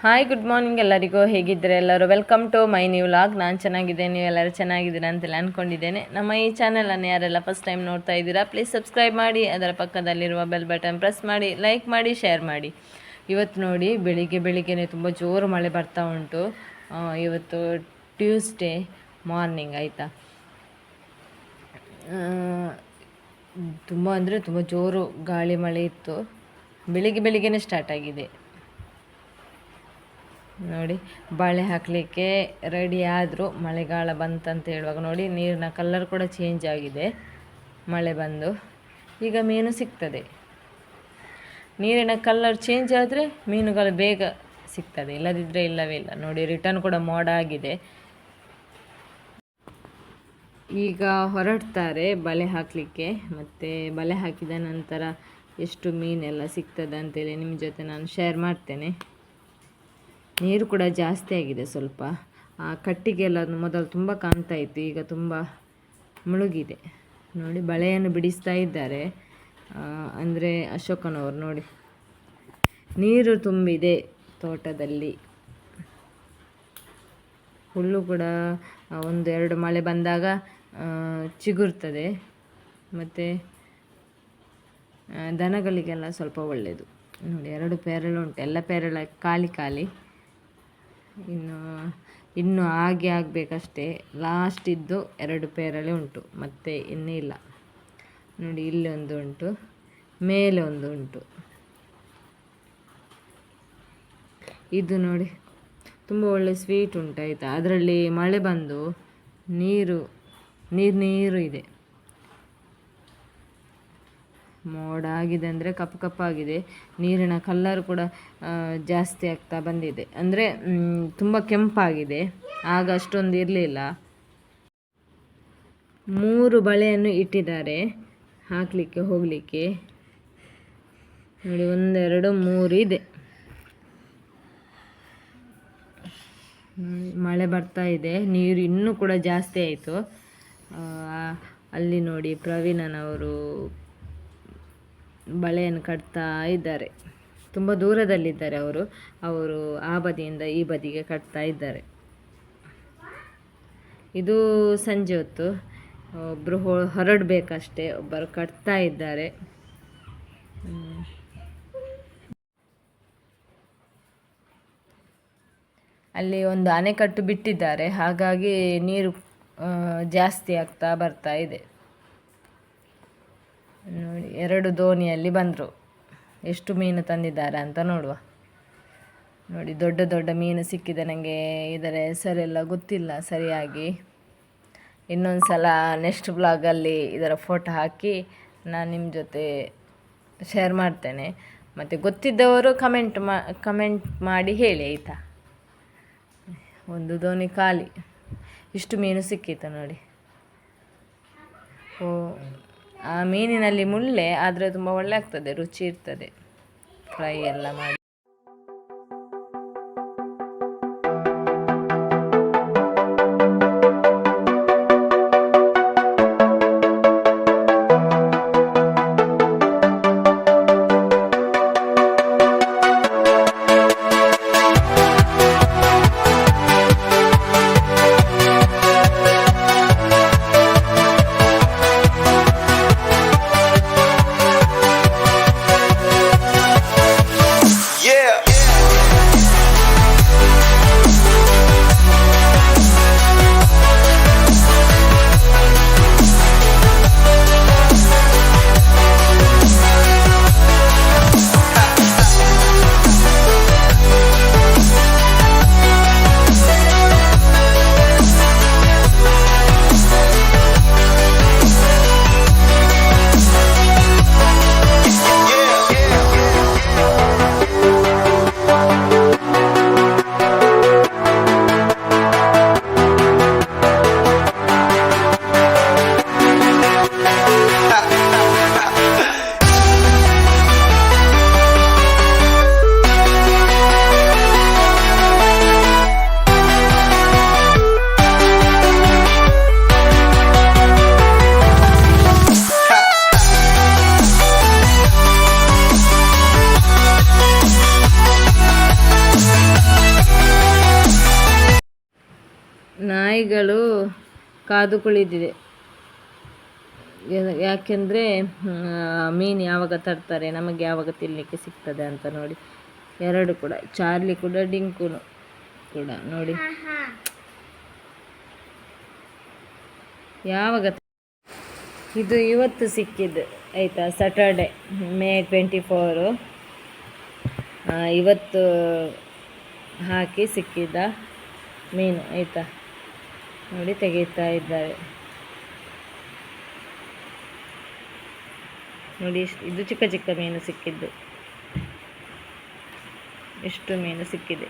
Hi good morning ಎಲ್ಲರಿಗೂ. ಹೇಗಿದ್ದೀರಾ ಎಲ್ಲರೂ? Welcome to my new vlog ನಾನು ಚೆನ್ನಾಗಿದ್ದೇನೆ. ನೀವೆಲ್ಲರೂ ಚೆನ್ನಾಗಿದ್ದೀರಾ ಅಂತೆಲ್ಲ ಅಂದ್ಕೊಂಡಿದ್ದೇನೆ ನಮ್ಮ ಈ ಚಾನಲನ್ನು ಯಾರೆಲ್ಲ ಫಸ್ಟ್ ಟೈಮ್ ನೋಡ್ತಾ ಇದ್ದೀರಾ ಪ್ಲೀಸ್ ಸಬ್ಸ್ಕ್ರೈಬ್ ಮಾಡಿ, ಅದರ ಪಕ್ಕದಲ್ಲಿರುವ ಬೆಲ್ ಬಟನ್ ಪ್ರೆಸ್ ಮಾಡಿ ಲೈಕ್ ಮಾಡಿ ಶೇರ್ ಮಾಡಿ. ಇವತ್ತು ನೋಡಿ, ಬೆಳಿಗ್ಗೆ ಬೆಳಿಗ್ಗೆನೇ ತುಂಬ ಜೋರು ಮಳೆ ಬರ್ತಾ ಉಂಟು. ಇವತ್ತು ಟ್ಯೂಸ್ಡೇ ಮಾರ್ನಿಂಗ್ ಆಯಿತಾ? ತುಂಬ ಅಂದರೆ ತುಂಬ ಜೋರು ಗಾಳಿ ಮಳೆ ಇತ್ತು. ಬೆಳಿಗ್ಗೆ ಬೆಳಿಗ್ಗೆನೇ ಸ್ಟಾರ್ಟ್ ಆಗಿದೆ. ನೋಡಿ, ಬಳೆ ಹಾಕಲಿಕ್ಕೆ ರೆಡಿ ಆದರೂ ಮಳೆಗಾಲ ಬಂತಂತ ಹೇಳುವಾಗ ನೋಡಿ, ನೀರಿನ ಕಲ್ಲರ್ ಕೂಡ ಚೇಂಜ್ ಆಗಿದೆ. ಮಳೆ ಬಂದು ಈಗ ಮೀನು ಸಿಗ್ತದೆ. ನೀರಿನ ಕಲ್ಲರ್ ಚೇಂಜ್ ಆದರೆ ಮೀನುಗಳು ಬೇಗ ಸಿಗ್ತದೆ. ಇಲ್ಲದಿದ್ದರೆ ಇಲ್ಲವೇ ಇಲ್ಲ. ನೋಡಿ ರಿಟರ್ನ್ ಕೂಡ ಮೋಡ ಆಗಿದೆ. ಈಗ ಹೊರಡ್ತಾರೆ ಬಲೆ ಹಾಕಲಿಕ್ಕೆ. ಮತ್ತು ಬಲೆ ಹಾಕಿದ ನಂತರ ಎಷ್ಟು ಮೀನೆಲ್ಲ ಸಿಗ್ತದೆ ಅಂತೇಳಿ ನಿಮ್ಮ ಜೊತೆ ನಾನು ಶೇರ್ ಮಾಡ್ತೇನೆ. ನೀರು ಕೂಡ ಜಾಸ್ತಿ ಆಗಿದೆ ಸ್ವಲ್ಪ. ಆ ಕಟ್ಟಿಗೆಲ್ಲ ಮೊದಲು ತುಂಬ ಕಾಣ್ತಾ ಇತ್ತು, ಈಗ ತುಂಬ ಮುಳುಗಿದೆ. ನೋಡಿ, ಬಳೆಯನ್ನು ಬಿಡಿಸ್ತಾ ಇದ್ದಾರೆ. ಅಂದರೆ ಅಶೋಕನವರು ನೋಡಿ. ನೀರು ತುಂಬಿದೆ ತೋಟದಲ್ಲಿ. ಹುಲ್ಲು ಕೂಡ ಒಂದು ಎರಡು ಮಳೆ ಬಂದಾಗ ಚಿಗುರ್ತದೆ. ಮತ್ತು ದನಗಳಿಗೆಲ್ಲ ಸ್ವಲ್ಪ ಒಳ್ಳೆಯದು ನೋಡಿ, ಎರಡು ಪೇರಳು ಉಂಟು. ಎಲ್ಲ ಪೇರಳ ಖಾಲಿ ಖಾಲಿ. ಇನ್ನು ಇನ್ನು ಹಾಗೆ ಆಗಬೇಕಷ್ಟೇ. ಲಾಸ್ಟ್ ಇದ್ದು ಎರಡು ಪೇರಳೆ ಉಂಟು. ಮತ್ತೆ ಇನ್ನೂ ಇಲ್ಲ. ನೋಡಿ, ಇಲ್ಲಿ ಒಂದು ಉಂಟು, ಮೇಲೆ ಒಂದು ಉಂಟು. ಇದು ನೋಡಿ, ತುಂಬ ಒಳ್ಳೆ ಸ್ವೀಟ್ ಉಂಟು ಆಯಿತಾ ಅದರಲ್ಲಿ ಮಳೆ ಬಂದು ನೀರು ನೀರು ನೀರು ಇದೆ. ಮೋಡ ಆಗಿದೆ ಅಂದರೆ ಕಪ್ಪು ಕಪ್ಪಾಗಿದೆ. ನೀರಿನ ಕಲ್ಲರ್ ಕೂಡ ಜಾಸ್ತಿ ಆಗ್ತಾ ಬಂದಿದೆ. ಅಂದರೆ ತುಂಬ ಕೆಂಪಾಗಿದೆ. ಆಗ ಅಷ್ಟೊಂದು ಇರಲಿಲ್ಲ. ಮೂರು ಬಳೆಯನ್ನು ಇಟ್ಟಿದ್ದಾರೆ. ಹಾಕಲಿಕ್ಕೆ, ಹೋಗಲಿಕ್ಕೆ. ನೋಡಿ, ಒಂದೆರಡು, ಮೂರು ಇದೆ. ಮಳೆ ಬರ್ತಾ ಇದೆ. ನೀರು ಇನ್ನೂ ಕೂಡ ಜಾಸ್ತಿ ಆಯಿತು. ಅಲ್ಲಿ ನೋಡಿ ಪ್ರವೀಣನವರು ಬಳೆಯನ್ನು ಕಟ್ತಾ ಇದ್ದಾರೆ. ತುಂಬ ದೂರದಲ್ಲಿದ್ದಾರೆ ಅವರು. ಅವರು ಆ ಬದಿಯಿಂದ ಈ ಬದಿಗೆ ಕಟ್ತಾ ಇದ್ದಾರೆ. ಇದು ಸಂಜೆ ಹೊತ್ತು. ಒಬ್ಬರು ಹೊರಡಬೇಕಷ್ಟೇ. ಒಬ್ಬರು ಕಟ್ತಾ ಇದ್ದಾರೆ. ಅಲ್ಲಿ ಒಂದು ಅಣೆಕಟ್ಟು ಬಿಟ್ಟಿದ್ದಾರೆ. ಹಾಗಾಗಿ ನೀರು ಜಾಸ್ತಿ ಆಗ್ತಾ ಬರ್ತಾ ಇದೆ. ಎರಡು ದೋಣಿಯಲ್ಲಿ ಬಂದರು. ಎಷ್ಟು ಮೀನು ತಂದಿದ್ದಾರೆ ಅಂತ ನೋಡುವ. ನೋಡಿ, ದೊಡ್ಡ ದೊಡ್ಡ ಮೀನು ಸಿಕ್ಕಿದೆ ನನಗೆ ಇದರ ಹೆಸರೆಲ್ಲ ಗೊತ್ತಿಲ್ಲ ಸರಿಯಾಗಿ. ಇನ್ನೊಂದು ಸಲ ನೆಕ್ಸ್ಟ್ ಬ್ಲಾಗಲ್ಲಿ ಇದರ ಫೋಟೋ ಹಾಕಿ ನಾನು ನಿಮ್ಮ ಜೊತೆ ಶೇರ್ ಮಾಡ್ತೇನೆ. ಮತ್ತು ಗೊತ್ತಿದ್ದವರು ಕಮೆಂಟ್ ಮಾ ಕಮೆಂಟ್ ಮಾಡಿ ಹೇಳಿ, ಆಯಿತಾ? ಒಂದು ದೋಣಿ ಖಾಲಿ. ಇಷ್ಟು ಮೀನು ಸಿಕ್ಕಿತ್ತು ನೋಡಿ. ಓ ಮೀನಿನಲ್ಲಿ ಮುಳ್ಳೆ ಆದರೆ ತುಂಬ ಒಳ್ಳೆ ಆಗ್ತದೆ ರುಚಿ ಇರ್ತದೆ. ಫ್ರೈ ಎಲ್ಲ ಮಾಡಿ. ನಾಯಿಗಳು ಕಾದು ಕುಳಿದಿದೆ ಯಾಕೆಂದರೆ ಮೀನು ಯಾವಾಗ ತರ್ತಾರೆ, ನಮಗೆ ಯಾವಾಗ ತಿನ್ನಲಿಕ್ಕೆ ಸಿಗ್ತದೆ ಅಂತ ನೋಡಿ. ಎರಡು ಕೂಡ, ಚಾರ್ಲಿ ಕೂಡ ಡಿಂಕುನು ಕೂಡ ನೋಡಿ. ಯಾವಾಗ ಇದು ಇವತ್ತು ಸಿಕ್ಕಿದ್ದು, ಆಯಿತಾ? ಸ್ಯಾಟರ್ಡೆ ಮೇ ಟ್ವೆಂಟಿ ಫೋರು ಇವತ್ತು ಹಾಕಿ ಸಿಕ್ಕಿದ್ದ ಮೀನು, ಆಯಿತಾ? ನೋಡಿ ತೆಗೆಯುತ್ತಾ ಇದ್ದಾರೆ. ನೋಡಿ ಇದು ಚಿಕ್ಕ ಚಿಕ್ಕ ಮೀನು ಸಿಕ್ಕಿದ್ದು. ಎಷ್ಟು ಮೀನು ಸಿಕ್ಕಿದೆ.